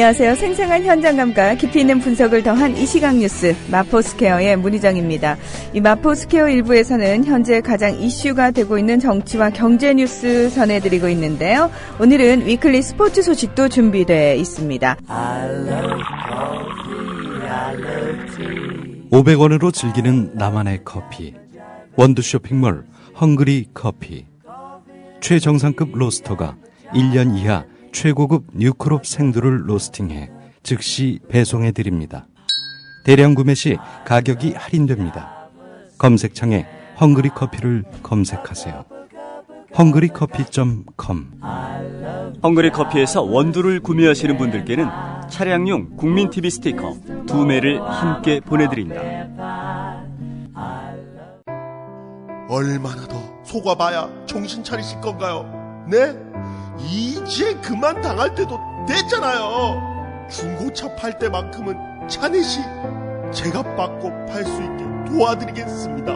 안녕하세요. 생생한 현장감과 깊이 있는 분석을 더한 이 시각 뉴스 마포스케어의 문희정입니다. 이 마포스케어 일부에서는 현재 가장 이슈가 되고 있는 정치와 경제 뉴스 전해드리고 있는데요. 오늘은 위클리 스포츠 소식도 준비되어 있습니다. 500원으로 즐기는 나만의 커피. 원두 쇼핑몰 헝그리 커피. 최정상급 로스터가 1년 이하 최고급 뉴크롭 생두를 로스팅해 즉시 배송해 드립니다. 대량 구매 시 가격이 할인됩니다. 검색창에 헝그리 커피를 검색하세요. 헝그리커피.com 헝그리 커피에서 원두를 구매하시는 분들께는 차량용 국민 TV 스티커 두 매를 함께 보내드립니다. 얼마나 더 속아봐야 정신 차리실 건가요? 네? 이제 그만 당할 때도 됐잖아요. 중고차 팔 때만큼은 차넷이 제가 받고 팔 수 있게 도와드리겠습니다.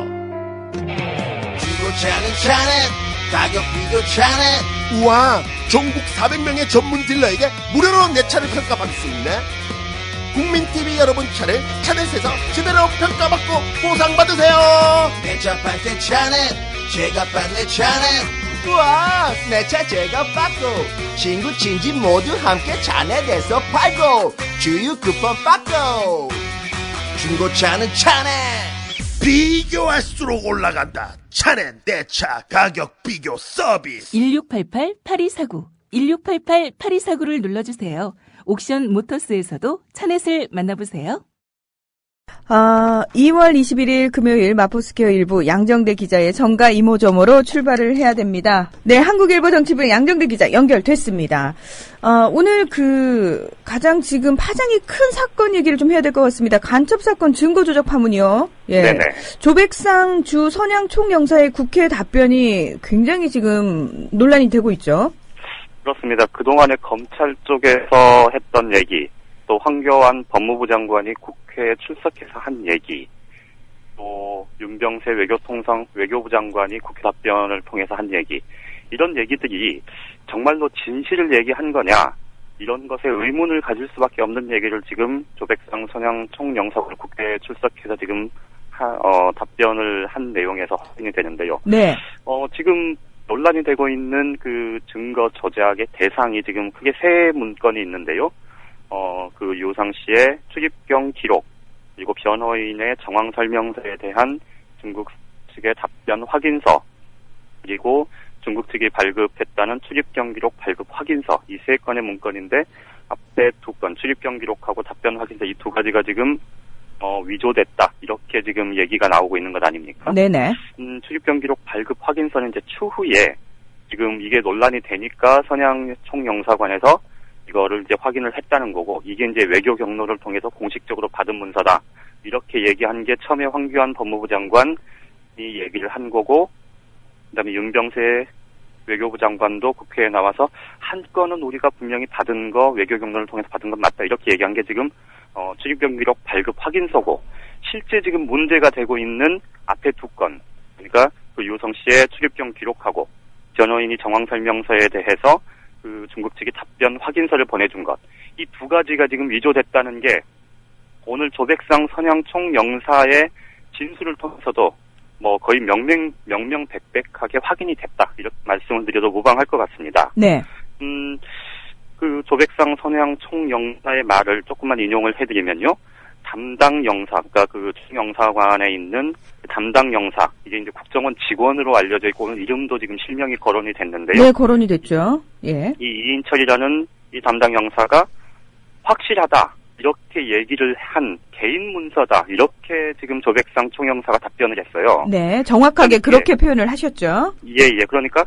중고차는 차넷 가격 비교 차넷 우와, 전국 400명의 전문 딜러에게 무료로 내 차를 평가받을 수 있네. 국민TV 여러분 차를 차넷에서 제대로 평가받고 보상받으세요. 내차 팔 때 차넷 제가 받네 차넷 우와 내 차 제가 받고 친구 친지 모두 함께 차넷에서 팔고 주유 쿠폰 받고 중고차는 차넷 비교할수록 올라간다. 차넷 내차 가격 비교 서비스. 1688-8249, 1688-8249를 눌러주세요. 옥션 모터스에서도 차넷을 만나보세요. 아, 2월 21일 금요일 마포스퀘어 일부 양정대 기자의 정가 이모저모로 출발을 해야 됩니다. 네, 한국일보 정치부의 양정대 기자 연결됐습니다. 아, 오늘 그 가장 지금 파장이 큰 사건 얘기를 좀 해야 될 것 같습니다. 간첩 사건 증거 조작 파문이요. 예. 네네. 조백상 주 선양 총영사의 국회 답변이 굉장히 지금 논란이 되고 있죠. 그렇습니다. 그동안에 검찰 쪽에서 했던 얘기, 또 황교안 법무부 장관이 국회에 출석해서 한 얘기, 또 윤병세 외교통상 외교부 장관이 국회 답변을 통해서 한 얘기, 이런 얘기들이 정말로 진실을 얘기한 거냐, 이런 것에 의문을 가질 수밖에 없는 얘기를 지금 조백상 선양 총영사가 국회에 출석해서 지금 하, 어, 답변을 한 내용에서 확인이 되는데요. 네. 어, 지금 논란이 되고 있는 그 증거 조작의 대상이 지금 크게 세 문건이 있는데요. 어, 그 유상 씨의 출입경 기록, 그리고 변호인의 정황 설명서에 대한 중국 측의 답변 확인서, 그리고 중국 측이 발급했다는 출입경 기록 발급 확인서, 이 세 건의 문건인데, 앞에 두 건, 출입경 기록하고 답변 확인서 이 두 가지가 지금, 어, 위조됐다. 이렇게 지금 얘기가 나오고 있는 것 아닙니까? 네네. 음, 출입경 기록 발급 확인서는 이제 추후에 지금 이게 논란이 되니까 선양 총영사관에서 이거를 이제 확인을 했다는 거고 이게 이제 외교 경로를 통해서 공식적으로 받은 문서다. 이렇게 얘기한 게 처음에 황교안 법무부 장관이 얘기를 한 거고 그다음에 윤병세 외교부 장관도 국회에 나와서 한 건은 우리가 분명히 받은 거 외교 경로를 통해서 받은 건 맞다. 이렇게 얘기한 게 지금 어, 출입경 기록 발급 확인서고 실제 지금 문제가 되고 있는 앞에 두 건, 그러니까 그 유성 씨의 출입경 기록하고 변호인이 정황 설명서에 대해서 그 중국 측이 답변 확인서를 보내준 것, 이 두 가지가 지금 위조됐다는 게 오늘 조백상 선양총 영사의 진술을 통해서도 뭐 거의 명명 명명백백하게 확인이 됐다 이렇게 말씀을 드려도 무방할 것 같습니다. 네. 음, 그 조백상 선양 총영사의 말을 조금만 인용을 해드리면요. 담당 영사, 그러니까 그 총영사관에 있는 그 담당 영사, 이게 이제 국정원 직원으로 알려져 있고 오늘 이름도 지금 실명이 거론이 됐는데요. 네, 거론이 됐죠. 예. 이 이인철이라는 이 담당 영사가 확실하다 이렇게 얘기를 한 개인 문서다 이렇게 지금 조백상 총영사가 답변을 했어요. 네, 정확하게 예. 그렇게 표현을 하셨죠. 예, 예. 그러니까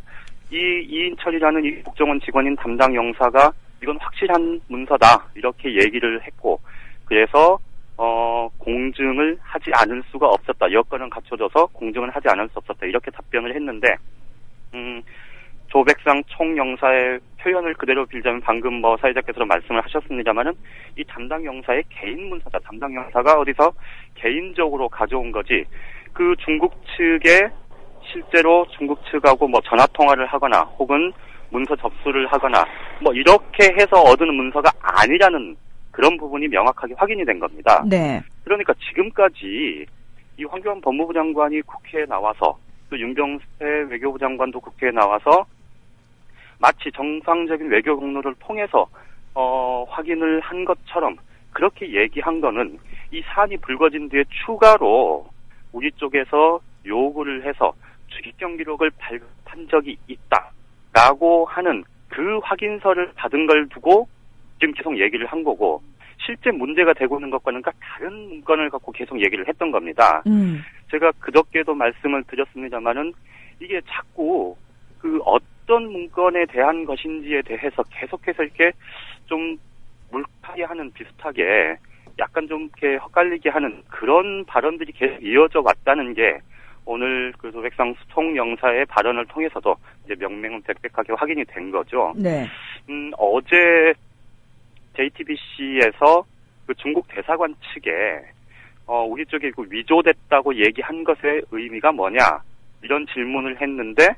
이 이인철이라는 이 국정원 직원인 담당 영사가 이건 확실한 문서다 이렇게 얘기를 했고 그래서 어 공증을 하지 않을 수가 없었다. 여건은 갖춰져서 공증을 하지 않을 수 없었다. 이렇게 답변을 했는데 음 조백상 총영사의 표현을 그대로 빌자면 방금 뭐 사회자께서 말씀을 하셨습니다마는 이 담당 영사의 개인 문서다. 담당 영사가 어디서 개인적으로 가져온 거지. 그 중국 측에 실제로 중국 측하고 뭐 전화 통화를 하거나 혹은 문서 접수를 하거나 뭐 이렇게 해서 얻은 문서가 아니라는 그런 부분이 명확하게 확인이 된 겁니다. 네. 그러니까 지금까지 이 황교안 법무부 장관이 국회에 나와서 또 윤병세 외교부 장관도 국회에 나와서 마치 정상적인 외교 경로를 통해서 어, 확인을 한 것처럼 그렇게 얘기한 거는 이 사안이 불거진 뒤에 추가로 우리 쪽에서 요구를 해서 주기경 기록을 발급한 적이 있다라고 하는 그 확인서를 받은 걸 두고 지금 계속 얘기를 한 거고 실제 문제가 되고 있는 것과는 까 다른 문건을 갖고 계속 얘기를 했던 겁니다. 음. 제가 그저께도 말씀을 드렸습니다마는 이게 자꾸 그 어떤 문건에 대한 것인지에 대해서 계속해서 이렇게 좀 물타기 하는 비슷하게 약간 좀 이렇게 헛갈리게 하는 그런 발언들이 계속 이어져 왔다는 게 오늘 그 소백상 총영사의 발언을 통해서도 이제 명명백백하게 확인이 된 거죠. 네. 음, 어제 JTBC에서 그 중국 대사관 측에 어, 우리 쪽이 그 위조됐다고 얘기한 것의 의미가 뭐냐 이런 질문을 했는데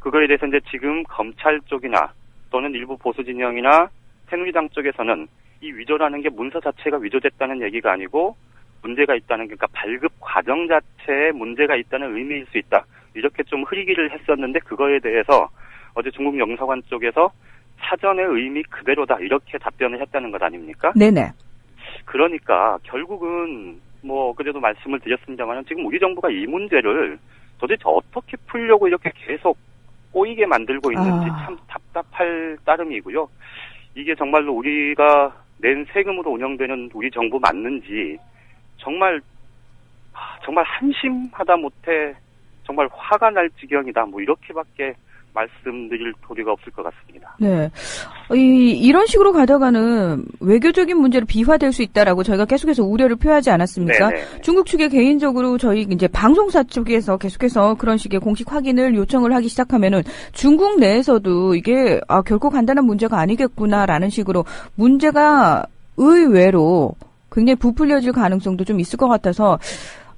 그거에 대해서 이제 지금 검찰 쪽이나 또는 일부 보수 진영이나 새누리당 쪽에서는 이 위조라는 게 문서 자체가 위조됐다는 얘기가 아니고 문제가 있다는 그러니까 발급 과정 자체에 문제가 있다는 의미일 수 있다. 이렇게 좀 흐리기를 했었는데 그거에 대해서 어제 중국 영사관 쪽에서 사전의 의미 그대로다 이렇게 답변을 했다는 것 아닙니까? 네네. 그러니까 결국은 뭐 그래도 말씀을 드렸습니다만 지금 우리 정부가 이 문제를 도대체 어떻게 풀려고 이렇게 계속 꼬이게 만들고 있는지 아. 참 답답할 따름이고요. 이게 정말로 우리가 낸 세금으로 운영되는 우리 정부 맞는지 정말 아, 정말 한심하다 못해 정말 화가 날 지경이다 뭐 이렇게밖에 말씀드릴 도리가 없을 것 같습니다. 네. 이, 이런 식으로 가다가는 외교적인 문제로 비화될 수 있다라고 저희가 계속해서 우려를 표하지 않았습니까? 네네. 중국 측에 개인적으로 저희 이제 방송사 쪽에서 계속해서 그런 식의 공식 확인을 요청을 하기 시작하면은 중국 내에서도 이게 아, 결코 간단한 문제가 아니겠구나라는 식으로 문제가 의외로 굉장히 부풀려질 가능성도 좀 있을 것 같아서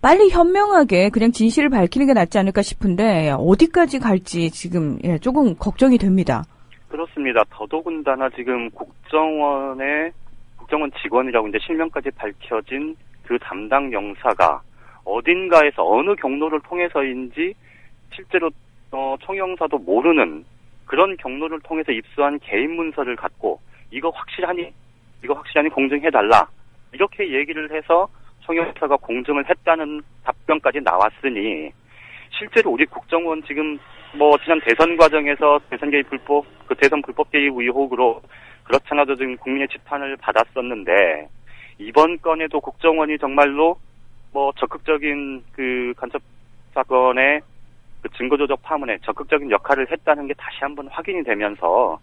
빨리 현명하게 그냥 진실을 밝히는 게 낫지 않을까 싶은데 어디까지 갈지 지금 예, 조금 걱정이 됩니다. 그렇습니다. 더더군다나 지금 국정원의 국정원 직원이라고 이제 실명까지 밝혀진 그 담당 영사가 어딘가에서 어느 경로를 통해서인지 실제로 어, 총영사도 모르는 그런 경로를 통해서 입수한 개인 문서를 갖고 이거 확실하니 이거 확실하니 공증해 달라 이렇게 얘기를 해서 총영사가 공증을 했다는 답변까지 나왔으니 실제로 우리 국정원 지금 뭐 지난 대선 과정에서 대선 개입 불법 그 대선 불법 개입 의혹으로 그렇잖아도 지금 국민의 지탄을 받았었는데 이번 건에도 국정원이 정말로 뭐 적극적인 그 간첩 사건의 그 증거 조작 파문에 적극적인 역할을 했다는 게 다시 한번 확인이 되면서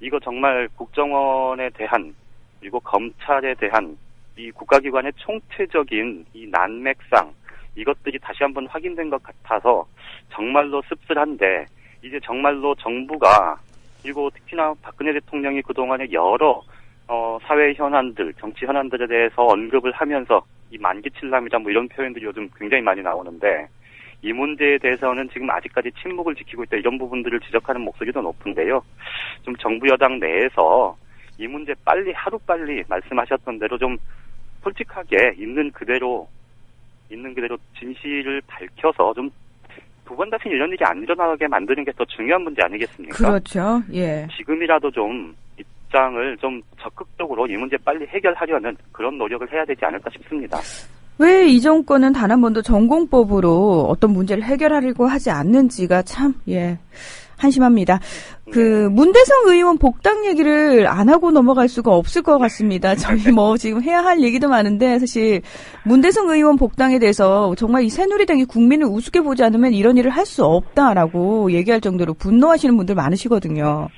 이거 정말 국정원에 대한 그리고 검찰에 대한 이 국가기관의 총체적인 이 난맥상 이것들이 다시 한번 확인된 것 같아서 정말로 씁쓸한데 이제 정말로 정부가 그리고 특히나 박근혜 대통령이 그동안에 여러 어, 사회 현안들, 정치 현안들에 대해서 언급을 하면서 이 만기칠람이다 뭐 이런 표현들이 요즘 굉장히 많이 나오는데 이 문제에 대해서는 지금 아직까지 침묵을 지키고 있다 이런 부분들을 지적하는 목소리도 높은데요. 좀 정부 여당 내에서 이 문제 빨리 하루 빨리 말씀하셨던 대로 좀 솔직하게 있는 그대로 있는 그대로 진실을 밝혀서 좀 두 번 다시 이런 일이 안 일어나게 만드는 게 더 중요한 문제 아니겠습니까? 그렇죠. 예. 지금이라도 좀 입장을 좀 적극적으로 이 문제 빨리 해결하려는 그런 노력을 해야 되지 않을까 싶습니다. 왜 이 정권은 단 한 번도 전공법으로 어떤 문제를 해결하려고 하지 않는지가 참, 예, 한심합니다. 그, 문대성 의원 복당 얘기를 안 하고 넘어갈 수가 없을 것 같습니다. 저희 뭐 지금 해야 할 얘기도 많은데 사실 문대성 의원 복당에 대해서 정말 이 새누리당이 국민을 우습게 보지 않으면 이런 일을 할 수 없다라고 얘기할 정도로 분노하시는 분들 많으시거든요.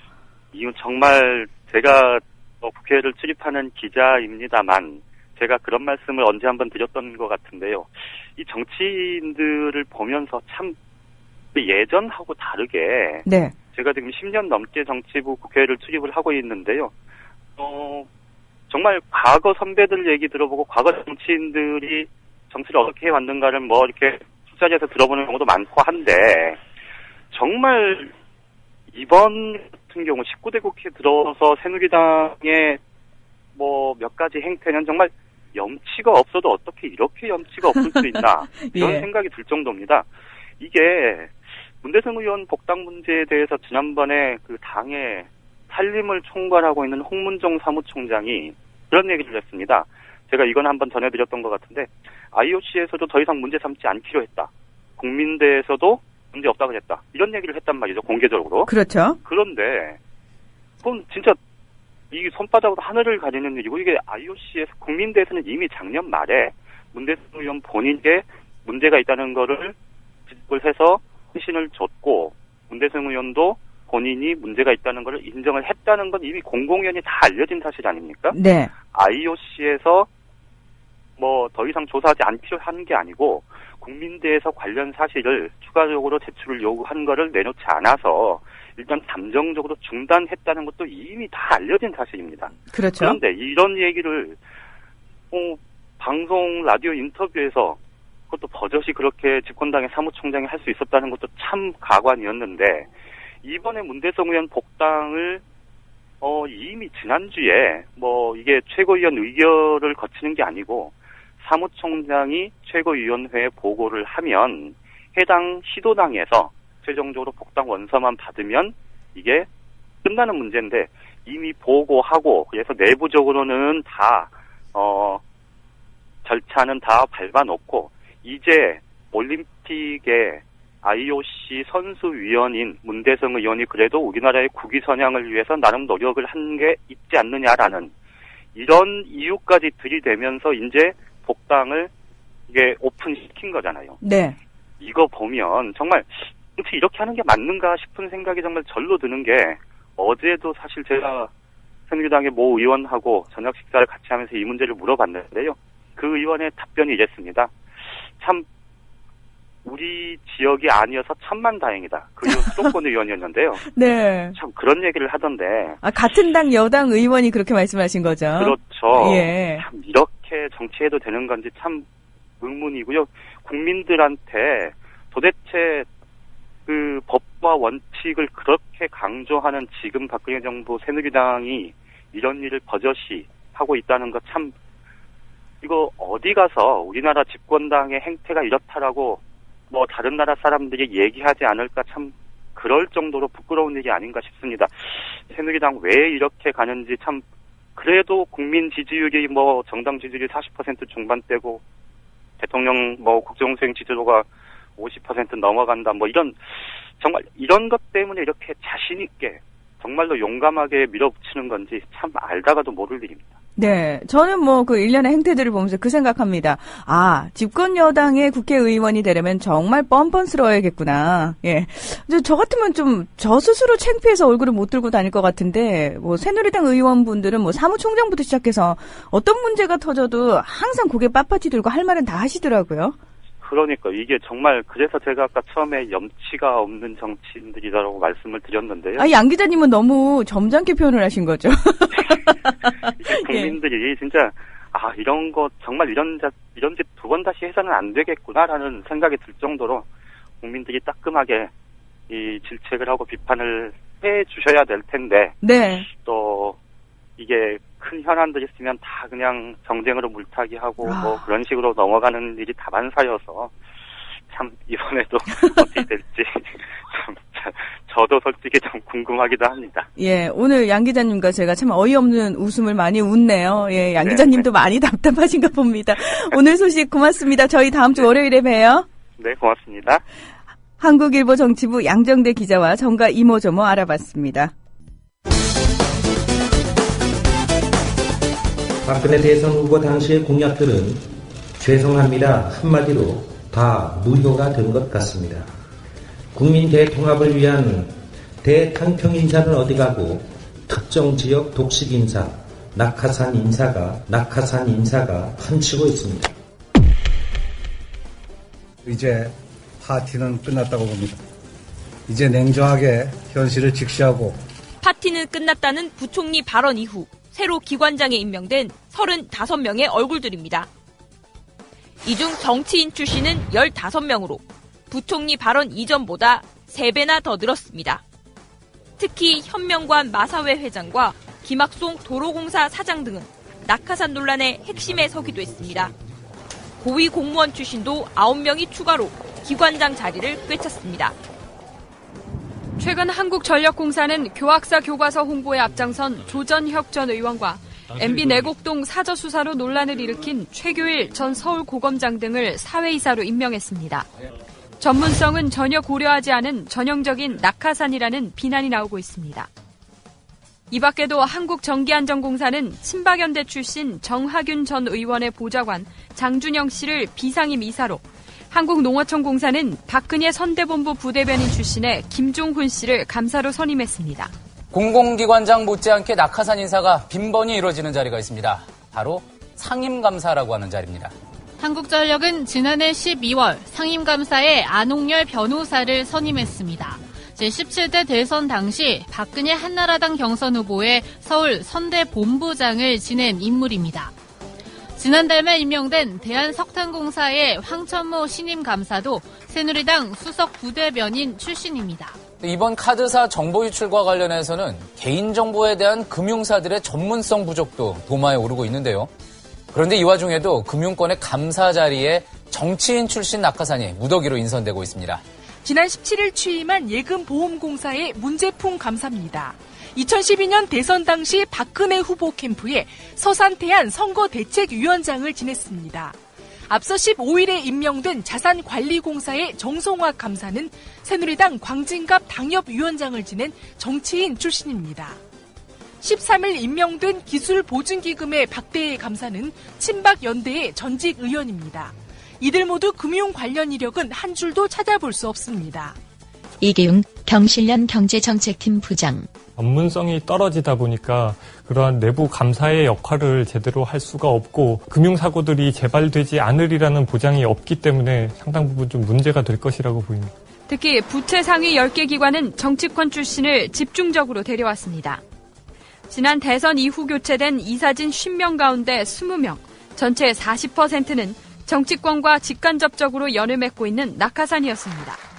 이건 정말 제가 뭐 국회를 출입하는 기자입니다만 제가 그런 말씀을 언제 한번 드렸던 것 같은데요. 이 정치인들을 보면서 참 예전하고 다르게 네. 제가 지금 10년 넘게 정치부 국회를 출입을 하고 있는데요. 어, 정말 과거 선배들 얘기 들어보고 과거 정치인들이 정치를 어떻게 해왔는가를 뭐 이렇게 술자리에서 들어보는 경우도 많고 한데 정말 이번 같은 경우 19대 국회 들어서 새누리당의 뭐 몇 가지 행태는 정말 염치가 없어도 어떻게 이렇게 염치가 없을 수 있나 이런 예. 생각이 들 정도입니다. 이게 문대성 의원 복당 문제에 대해서 지난번에 그 당의 살림을 총괄하고 있는 홍문종 사무총장이 그런 얘기를 했습니다. 제가 이건 한번 전해드렸던 것 같은데 IOC에서도 더 이상 문제 삼지 않기로 했다. 국민대에서도 문제 없다고 했다. 이런 얘기를 했단 말이죠 공개적으로. 그렇죠. 그런데 그건 진짜 이 손바닥으로 하늘을 가리는 일이고 이게 IOC에서 국민대에서는 이미 작년 말에 문대성 의원 본인께 문제가 있다는 거를 지적을 해서 신을 줬고 문대성 의원도 본인이 문제가 있다는 것을 인정을 했다는 건 이미 공공연히 다 알려진 사실 아닙니까? 네. IOC에서 뭐 더 이상 조사하지 않기로 하는 게 아니고 국민대에서 관련 사실을 추가적으로 제출을 요구한 거를 내놓지 않아서 일단 잠정적으로 중단했다는 것도 이미 다 알려진 사실입니다. 그렇죠. 그런데 이런 얘기를 어, 방송 라디오 인터뷰에서 그것도 버젓이 그렇게 집권당의 사무총장이 할 수 있었다는 것도 참 가관이었는데 이번에 문대성 의원 복당을 어, 이미 지난주에 뭐 이게 최고위원 의결을 거치는 게 아니고 사무총장이 최고위원회에 보고를 하면 해당 시도당에서 최종적으로 복당 원서만 받으면 이게 끝나는 문제인데 이미 보고하고 그래서 내부적으로는 다 어, 절차는 다 밟아놓고 이제 올림픽에 IOC 선수위원인 문대성 의원이 그래도 우리나라의 국위 선양을 위해서 나름 노력을 한 게 있지 않느냐라는 이런 이유까지 들이대면서 이제 복당을 이게 오픈시킨 거잖아요. 네. 이거 보면 정말 혹시 이렇게 하는 게 맞는가 싶은 생각이 정말 절로 드는 게 어제도 사실 제가 새누리당의 모 의원하고 저녁 식사를 같이 하면서 이 문제를 물어봤는데요. 그 의원의 답변이 이랬습니다. 참 우리 지역이 아니어서 천만 다행이다. 그 의원 수도권 의원이었는데요. 네. 참 그런 얘기를 하던데 아, 같은 당 여당 의원이 그렇게 말씀하신 거죠. 그렇죠. 예. 참 이렇게 정치해도 되는 건지 참 의문이고요. 국민들한테 도대체 그 법과 원칙을 그렇게 강조하는 지금 박근혜 정부 새누리당이 이런 일을 버젓이 하고 있다는 것 참 이거 어디 가서 우리나라 집권당의 행태가 이렇다라고 뭐 다른 나라 사람들이 얘기하지 않을까 참 그럴 정도로 부끄러운 일이 아닌가 싶습니다. 새누리당 왜 이렇게 가는지 참 그래도 국민 지지율이 뭐 정당 지지율이 40% 중반대고 대통령 뭐 국정수행 지지도가 50% 넘어간다 뭐 이런 정말 이런 것 때문에 이렇게 자신 있게 정말로 용감하게 밀어붙이는 건지 참 알다가도 모를 일입니다. 네. 저는 뭐 그 일련의 행태들을 보면서 그 생각합니다. 아, 집권 여당의 국회의원이 되려면 정말 뻔뻔스러워야겠구나. 예. 저, 저 같으면 좀 저 스스로 창피해서 얼굴을 못 들고 다닐 것 같은데, 뭐 새누리당 의원분들은 뭐 사무총장부터 시작해서 어떤 문제가 터져도 항상 고개 빳빳이 들고 할 말은 다 하시더라고요. 그러니까 이게 정말 그래서 제가 아까 처음에 염치가 없는 정치인들이라고 말씀을 드렸는데요. 아, 양 기자님은 너무 점잖게 표현을 하신 거죠. 이게 국민들이 진짜 아 이런 거 정말 이런 자 이런 짓 두 번 다시 해서는 안 되겠구나라는 생각이 들 정도로 국민들이 따끔하게 이 질책을 하고 비판을 해 주셔야 될 텐데 네. 또 이게 큰 현안들이 있으면 다 그냥 정쟁으로 물타기 하고 아. 뭐 그런 식으로 넘어가는 일이 다반사여서 참 이번에도 어떻게 될지 참 자- 저도 솔직히 좀 궁금하기도 합니다. 예, 오늘 양 기자님과 제가 참 어이없는 웃음을 많이 웃네요. 예, 양 네, 기자님도 많이 답답하신가 봅니다. 오늘 소식 고맙습니다. 저희 다음 주 월요일에 봬요. 네, 고맙습니다. 한국일보 정치부 양정대 기자와 정가 이모저모 알아봤습니다. 박근혜 대선 후보 당시의 공약들은 죄송합니다 한마디로 다 무효가 된 것 같습니다. 국민 대통합을 위한 대탕평 인사는 어디 가고 특정 지역 독식 인사, 낙하산 인사가 낙하산 인사가 훔치고 있습니다. 이제 파티는 끝났다고 봅니다. 이제 냉정하게 현실을 직시하고 파티는 끝났다는 부총리 발언 이후 새로 기관장에 임명된 35명의 얼굴들입니다. 이 중 정치인 출신은 15명으로 부총리 발언 이전보다 3배나 더 늘었습니다. 특히 현명관 마사회 회장과 김학송 도로공사 사장 등은 낙하산 논란의 핵심에 서기도 했습니다. 고위 공무원 출신도 9명이 추가로 기관장 자리를 꿰찼습니다. 최근 한국전력공사는 교학사 교과서 홍보에 앞장선 조전혁 전 의원과 MB 내곡동 사저 수사로 논란을 일으킨 최교일 전 서울고검장 등을 사회이사로 임명했습니다. 전문성은 전혀 고려하지 않은 전형적인 낙하산이라는 비난이 나오고 있습니다. 이 밖에도 한국전기안전공사는 친박연대 출신 정하균 전 의원의 보좌관 장준영 씨를 비상임 이사로 한국농어촌공사는 박근혜 선대본부 부대변인 출신의 김종훈 씨를 감사로 선임했습니다. 공공기관장 못지않게 낙하산 인사가 빈번히 이루어지는 자리가 있습니다. 바로 상임감사라고 하는 자리입니다. 한국전력은 지난해 12월 상임감사에 안홍열 변호사를 선임했습니다. 제17대 대선 당시 박근혜 한나라당 경선 후보의 서울 선대 본부장을 지낸 인물입니다. 지난달 말 임명된 대한석탄공사의 황천모 신임 감사도 새누리당 수석 부대변인 출신입니다. 이번 카드사 정보 유출과 관련해서는 개인정보에 대한 금융사들의 전문성 부족도 도마에 오르고 있는데요. 그런데 이 와중에도 금융권의 감사 자리에 정치인 출신 낙하산이 무더기로 인선되고 있습니다. 지난 17일 취임한 예금보험공사의 문제풍 감사입니다. 2012년 대선 당시 박근혜 후보 캠프에 서산태안 선거대책위원장을 지냈습니다. 앞서 15일에 임명된 자산관리공사의 정성화 감사는 새누리당 광진갑 당협위원장을 지낸 정치인 출신입니다. 13일 임명된 기술보증기금의 박대혜 감사는 친박연대의 전직 의원입니다. 이들 모두 금융 관련 이력은 한 줄도 찾아볼 수 없습니다. 이기웅 경실련 경제정책팀 부장 전문성이 떨어지다 보니까 그러한 내부 감사의 역할을 제대로 할 수가 없고 금융사고들이 재발되지 않으리라는 보장이 없기 때문에 상당 부분 좀 문제가 될 것이라고 보입니다. 특히 부채 상위 10개 기관은 정치권 출신을 집중적으로 데려왔습니다. 지난 대선 이후 교체된 이사진 50명 가운데 20명, 전체 40%는 정치권과 직간접적으로 연을 맺고 있는 낙하산이었습니다.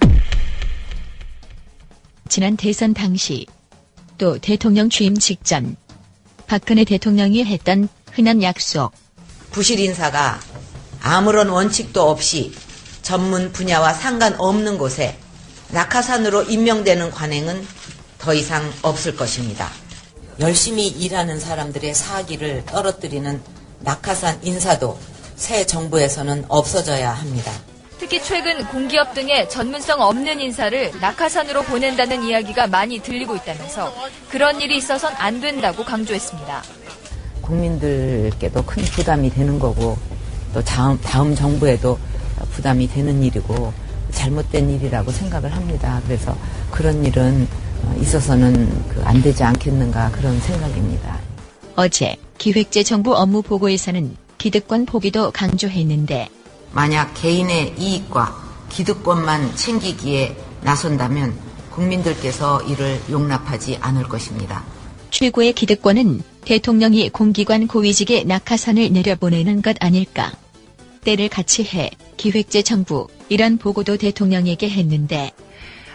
지난 대선 당시 또 대통령 취임 직전 박근혜 대통령이 했던 흔한 약속. 부실 인사가 아무런 원칙도 없이 전문 분야와 상관없는 곳에 낙하산으로 임명되는 관행은 더 이상 없을 것입니다. 열심히 일하는 사람들의 사기를 떨어뜨리는 낙하산 인사도 새 정부에서는 없어져야 합니다. 특히 최근 공기업 등의 전문성 없는 인사를 낙하산으로 보낸다는 이야기가 많이 들리고 있다면서 그런 일이 있어선 안 된다고 강조했습니다. 국민들께도 큰 부담이 되는 거고 또 다음, 다음 정부에도 부담이 되는 일이고 잘못된 일이라고 생각을 합니다. 그래서 그런 일은 있어서는 그안 되지 않겠는가 그런 생각입니다. 어제 기획재정부 업무 보고에서는 기득권 포기도 강조했는데 만약 개인의 이익과 기득권만 챙기기에 나선다면 국민들께서 이를 용납하지 않을 것입니다. 최고의 기득권은 대통령이 공기관 고위직에 낙하산을 내려보내는 것 아닐까. 때를 같이 해 기획재 정부 이런 보고도 대통령에게 했는데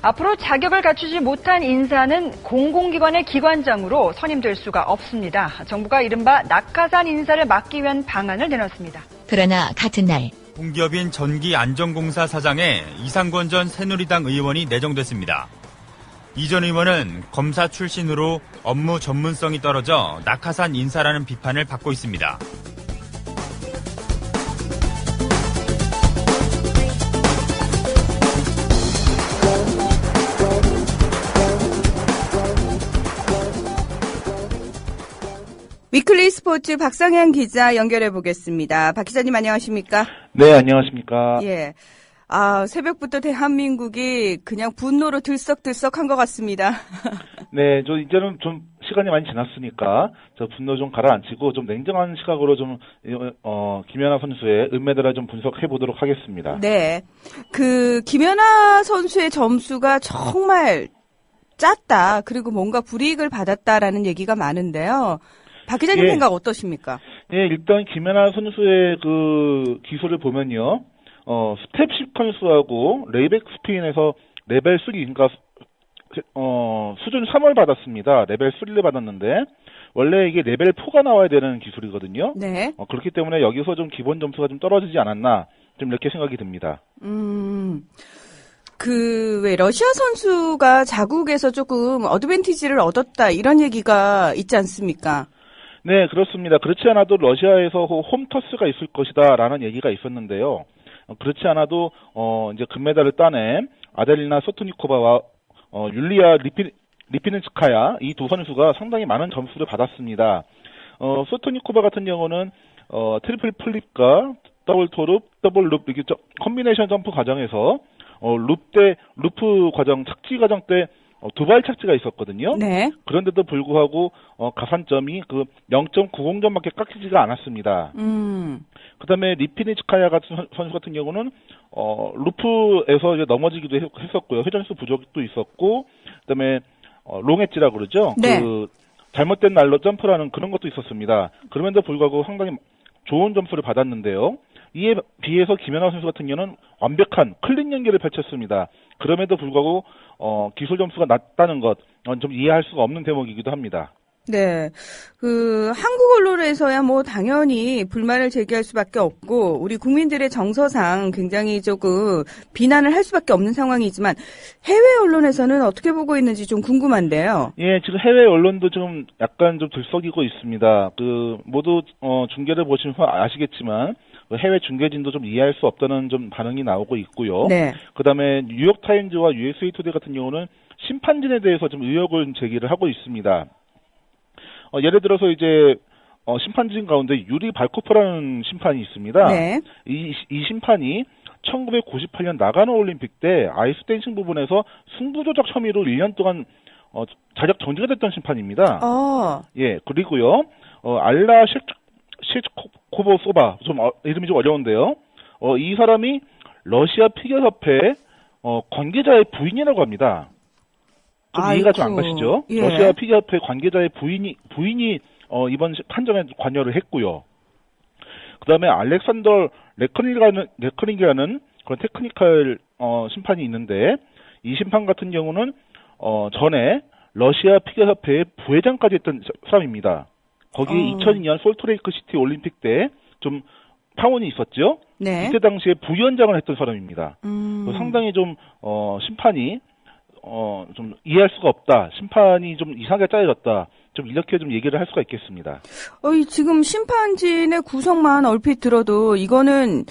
앞으로 자격을 갖추지 못한 인사는 공공기관의 기관장으로 선임될 수가 없습니다. 정부가 이른바 낙하산 인사를 막기 위한 방안을 내놨습니다. 그러나 같은 날 공기업인 전기안전공사 사장에 이상권 전 새누리당 의원이 내정됐습니다. 이 전 의원은 검사 출신으로 업무 전문성이 떨어져 낙하산 인사라는 비판을 받고 있습니다. 위클리 스포츠 박상현 기자 연결해 보겠습니다. 박 기자님 안녕하십니까? 네, 안녕하십니까? 예. 아, 새벽부터 대한민국이 그냥 분노로 들썩들썩한 것 같습니다. 네, 저 이제는 좀 시간이 많이 지났으니까 저 분노 좀 가라앉히고 좀 냉정한 시각으로 좀 어, 김연아 선수의 은메달을 좀 분석해 보도록 하겠습니다. 네. 그 김연아 선수의 점수가 정말 짰다. 그리고 뭔가 불이익을 받았다라는 얘기가 많은데요. 박 기자님 예. 생각 어떠십니까? 예, 일단 김연아 선수의 그 기술을 보면요. 어, 스텝 시퀀스하고 레이백 스핀에서 레벨 3, 그러니까 어, 수준 3을 받았습니다. 레벨 3를 받았는데 원래 이게 레벨 4가 나와야 되는 기술이거든요. 네. 어, 그렇기 때문에 여기서 좀 기본 점수가 좀 떨어지지 않았나 좀 이렇게 생각이 듭니다. 음. 그, 왜, 러시아 선수가 자국에서 조금 어드밴티지를 얻었다, 이런 얘기가 있지 않습니까? 네, 그렇습니다. 그렇지 않아도 러시아에서 홈터스가 있을 것이다라는 얘기가 있었는데요. 어, 그렇지 않아도 어 이제 금메달을 따낸 아델리나 소토니코바와 어 율리아 리피 리피넨스카야 이 두 선수가 상당히 많은 점수를 받았습니다. 어 소토니코바 같은 경우는 어 트리플 플립과 더블 토룹, 더블 룹 이렇게 저- 컴비네이션 점프 과정에서 어 룹 때 루프 과정 착지 과정 때 어, 두발 착지가 있었거든요. 네. 그런데도 불구하고 어, 가산점이 그 0.90점밖에 깎이지가 않았습니다. 음. 그다음에 리피니츠카야 같은 선- 선수 같은 경우는 어, 루프에서 이제 넘어지기도 했- 했었고요. 회전수 부족도 있었고 그다음에 어, 롱엣지라 그러죠. 네. 그 잘못된 날로 점프라는 그런 것도 있었습니다. 그럼에도 불구하고 상당히 좋은 점수를 받았는데요. 이에 비해서 김연아 선수 같은 경우는 완벽한 클린 연기를 펼쳤습니다. 그럼에도 불구하고 어, 기술 점수가 낮다는 것, 어, 좀 이해할 수가 없는 대목이기도 합니다. 네. 그, 한국 언론에서야 뭐 당연히 불만을 제기할 수밖에 없고, 우리 국민들의 정서상 굉장히 조금 비난을 할 수밖에 없는 상황이지만, 해외 언론에서는 어떻게 보고 있는지 좀 궁금한데요. 예, 지금 해외 언론도 좀 약간 좀 들썩이고 있습니다. 그 모두 어, 중계를 보시면 아시겠지만 그 해외 중계진도 좀 이해할 수 없다는 좀 반응이 나오고 있고요. 네. 그다음에 뉴욕 타임즈와 USA 투데이 같은 경우는 심판진에 대해서 좀 의혹을 제기를 하고 있습니다. 어, 예를 들어서 이제 어, 심판진 가운데 유리 발코프라는 심판이 있습니다. 네. 이, 이 심판이 1998년 나가노 올림픽 때 아이스 댄싱 부분에서 승부 조작 혐의로 1년 동안 어, 자격 정지가 됐던 심판입니다. 어. 예, 그리고요, 어, 알라 셰 코보 소바, 좀 어, 이름이 좀 어려운데요. 어, 이 사람이 러시아 피겨 협회 어, 관계자의 부인이라고 합니다. 좀 이해가 좀 안 가시죠? 예. 러시아 피겨 협회 관계자의 부인이 부인이 어, 이번 시- 판정에 관여를 했고요. 그다음에 알렉산더 레커닝이라는 레커닝이라는 그런 테크니컬 어, 심판이 있는데 이 심판 같은 경우는 어, 전에 러시아 피겨 협회의 부회장까지 했던 사- 사람입니다. 거기에 어. 2002년 솔트레이크 시티 올림픽 때 좀 파원이 있었죠. 네. 이때 당시에 부위원장을 했던 사람입니다. 음. 그 상당히 좀 어, 심판이 어, 좀 이해할 수가 없다. 심판이 좀 이상하게 짜여졌다. 좀 이렇게 좀 얘기를 할 수가 있겠습니다. 어, 이 지금 심판진의 구성만 얼핏 들어도 이거는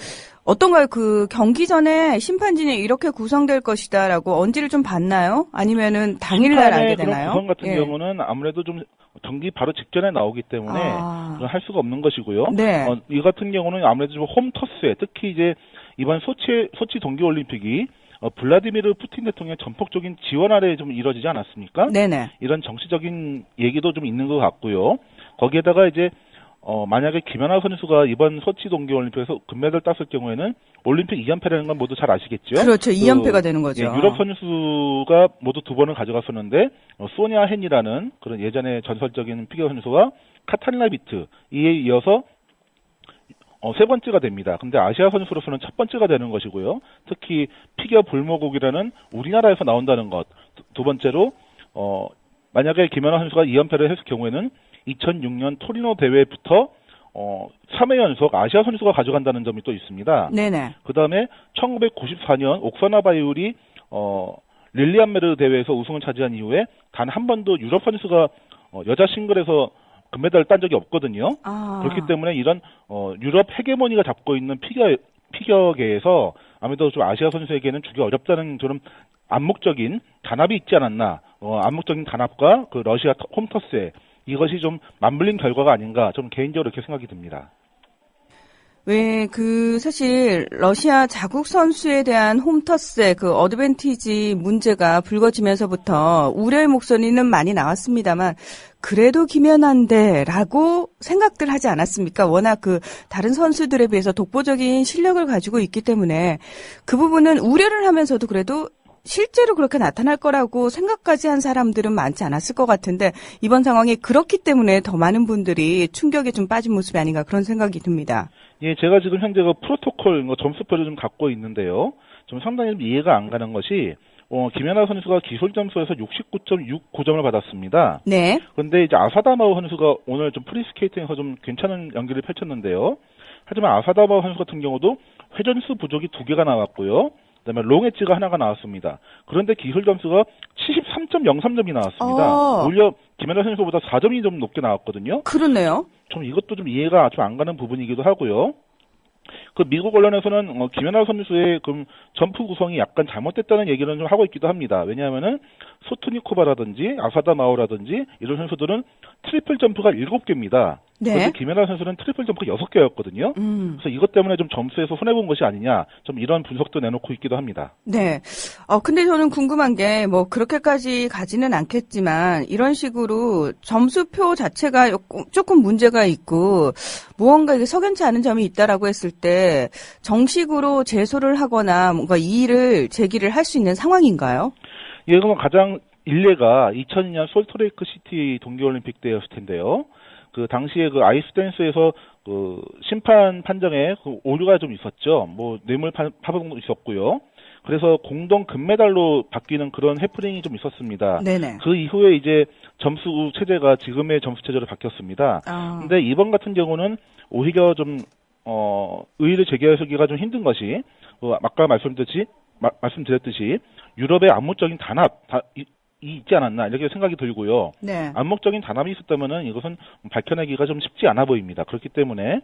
어떤가요? 그 경기 전에 심판진이 이렇게 구성될 것이다라고 언지를 좀 봤나요? 아니면은 당일날 알게 되나요? 구성 같은 예. 경우는 아무래도 좀 경기 바로 직전에 나오기 때문에 아. 할 수가 없는 것이고요. 네. 어, 이 같은 경우는 아무래도 좀 홈터스에 특히 이제 이번 소치 소치 동계올림픽이 어, 블라디미르 푸틴 대통령의 전폭적인 지원 아래 좀 이루어지지 않았습니까? 네네. 이런 정치적인 얘기도 좀 있는 것 같고요. 거기에다가 이제 어, 만약에 김연아 선수가 이번 소치 동계올림픽에서 금메달 땄을 경우에는 올림픽 2연패라는 건 모두 잘 아시겠죠? 그렇죠. 2연패가 되는 거죠. 예, 유럽 선수가 모두 두 번을 가져갔었는데 어, 소니아 헨이라는 그런 예전에 전설적인 피겨 선수와 카타리나 비트 이에 이어서 어, 세 번째가 됩니다. 근데 아시아 선수로서는 첫 번째가 되는 것이고요. 특히 피겨 불모곡이라는 우리나라에서 나온다는 것. 두- 두 번째로 어, 만약에 김연아 선수가 2연패를 했을 경우에는 2006년 토리노 대회부터 어, 3회 연속 아시아 선수가 가져간다는 점이 또 있습니다. 네네. 그 다음에 1994년 옥사나 바이올이 어, 릴리안 메르 대회에서 우승을 차지한 이후에 단 한 번도 유럽 선수가 어, 여자 싱글에서 금메달을 딴 적이 없거든요. 아. 그렇기 때문에 이런 어, 유럽 헤게모니가 잡고 있는 피겨 피겨계에서 아무래도 좀 아시아 선수에게는 주기 어렵다는 그런 암묵적인 단합이 있지 않았나. 어, 암묵적인 단합과 그 러시아 터- 홈터스에 이것이 좀 맞물린 결과가 아닌가 좀 개인적으로 이렇게 생각이 듭니다. 왜, 그, 사실, 러시아 자국 선수에 대한 홈터스의 그 어드밴티지 문제가 불거지면서부터 우려의 목소리는 많이 나왔습니다만, 그래도 김연한데, 라고 생각들 하지 않았습니까? 워낙 그, 다른 선수들에 비해서 독보적인 실력을 가지고 있기 때문에, 그 부분은 우려를 하면서도 그래도 실제로 그렇게 나타날 거라고 생각까지 한 사람들은 많지 않았을 것 같은데, 이번 상황이 그렇기 때문에 더 많은 분들이 충격에 좀 빠진 모습이 아닌가 그런 생각이 듭니다. 예, 제가 지금 현재 그 프로토콜 뭐 점수표를 좀 갖고 있는데요. 좀 상당히 좀 이해가 안 가는 것이 어, 김연아 선수가 기술 점수에서 69.69점을 받았습니다. 네. 그런데 이제 아사다마오 선수가 오늘 좀 프리스케이팅에서 좀 괜찮은 연기를 펼쳤는데요. 하지만 아사다마오 선수 같은 경우도 회전수 부족이 두 개가 나왔고요. 그다음에 롱 엣지가 하나가 나왔습니다. 그런데 기술 점수가 73.03점이 나왔습니다. 어. 오히려 김연아 선수보다 4점이 좀 높게 나왔거든요. 그렇네요. 좀 이것도 좀 이해가 좀 안 가는 부분이기도 하고요. 그 미국 언론에서는 어, 김연아 선수의 그 점프 구성이 약간 잘못됐다는 얘기를 좀 하고 있기도 합니다. 왜냐하면은 소트니코바라든지 아사다 마오라든지 이런 선수들은 트리플 점프가 7개입니다. 네. 그런데 김연아 선수는 트리플 점프가 6개였거든요. 음. 그래서 이것 때문에 좀 점수에서 손해본 것이 아니냐, 좀 이런 분석도 내놓고 있기도 합니다. 네. 어, 근데 저는 궁금한 게, 뭐, 그렇게까지 가지는 않겠지만, 이런 식으로 점수표 자체가 조금- 문제가 있고, 무언가 이게 석연치 않은 점이 있다라고 했을 때, 정식으로 제소를 하거나 뭔가 이의를 제기를 할 수 있는 상황인가요? 예, 그럼 가장 일례가 2002년 솔트레이크 시티 동계올림픽 때였을 텐데요. 그 당시에 그 아이스댄스에서 그 심판 판정에 그 오류가 좀 있었죠. 뭐 뇌물 파- 파동도 있었고요. 그래서 공동 금메달로 바뀌는 그런 해프닝이 좀 있었습니다. 네네. 그 이후에 이제 점수 체제가 지금의 점수 체제로 바뀌었습니다. 아. 근데 이번 같은 경우는 오히려 좀, 어, 의의를 제기하기가 좀 힘든 것이, 어, 아까 말씀드렸듯이, 마- 말씀드렸듯이, 유럽의 암묵적인 단합, 다, 이, 이 있지 않았나, 이렇게 생각이 들고요. 네. 암묵적인 단합이 있었다면은 이것은 밝혀내기가 좀 쉽지 않아 보입니다. 그렇기 때문에,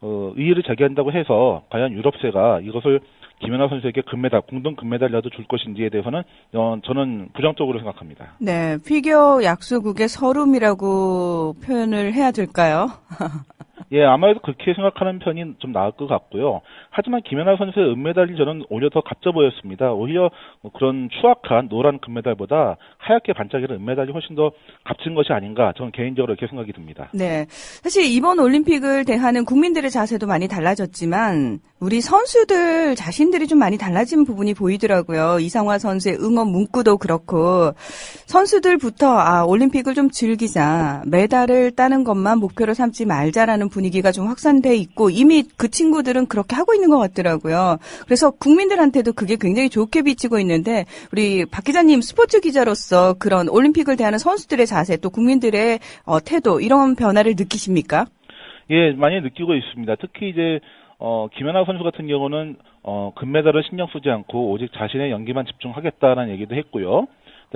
어, 의의를 제기한다고 해서, 과연 유럽세가 이것을 김연아 선수에게 금메달, 공동 금메달이라도 줄 것인지에 대해서는, 어, 저는 부정적으로 생각합니다. 네. 피겨 약소국의 서름이라고 표현을 해야 될까요? 예, 아마도 그렇게 생각하는 편이 좀 나을 것 같고요. 하지만 김연아 선수의 은메달이 저는 오히려 더 값져 보였습니다. 오히려 뭐 그런 추악한 노란 금메달보다 하얗게 반짝이는 은메달이 훨씬 더 값진 것이 아닌가 저는 개인적으로 이렇게 생각이 듭니다. 네. 사실 이번 올림픽을 대하는 국민들의 자세도 많이 달라졌지만 우리 선수들 자신들이 좀 많이 달라진 부분이 보이더라고요. 이상화 선수의 응원 문구도 그렇고 선수들부터 아 올림픽을 좀 즐기자 메달을 따는 것만 목표로 삼지 말자라는 분위기가 좀 확산돼 있고 이미 그 친구들은 그렇게 하고 있는 것 같더라고요. 그래서 국민들한테도 그게 굉장히 좋게 비치고 있는데 우리 박 기자님 스포츠 기자로서 그런 올림픽을 대하는 선수들의 자세 또 국민들의 어, 태도 이런 변화를 느끼십니까? 예, 많이 느끼고 있습니다. 특히 이제 어, 김연아 선수 같은 경우는 어, 금메달을 신경 쓰지 않고 오직 자신의 연기만 집중하겠다는 얘기도 했고요.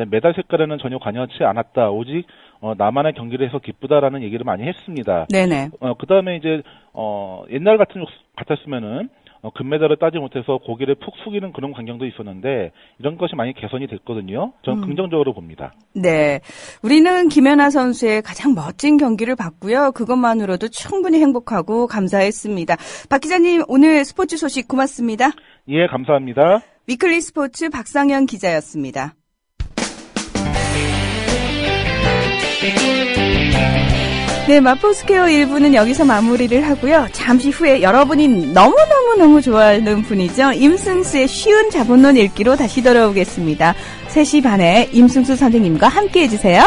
메달 색깔에는 전혀 관여하지 않았다. 오직 어, 나만의 경기를 해서 기쁘다라는 얘기를 많이 했습니다. 네네. 어, 그 다음에 이제, 어, 옛날 같은, 같았으면은, 어, 금메달을 따지 못해서 고개를 푹 숙이는 그런 광경도 있었는데, 이런 것이 많이 개선이 됐거든요. 저는 음. 긍정적으로 봅니다. 네. 우리는 김연아 선수의 가장 멋진 경기를 봤고요. 그것만으로도 충분히 행복하고 감사했습니다. 박 기자님, 오늘 스포츠 소식 고맙습니다. 예, 감사합니다. 위클리 스포츠 박상현 기자였습니다. 네, 마포스퀘어 1부는 여기서 마무리를 하고요. 잠시 후에 여러분이 너무너무너무 좋아하는 분이죠. 임승수의 쉬운 자본론 읽기로 다시 돌아오겠습니다. 3시 반에 임승수 선생님과 함께 해주세요.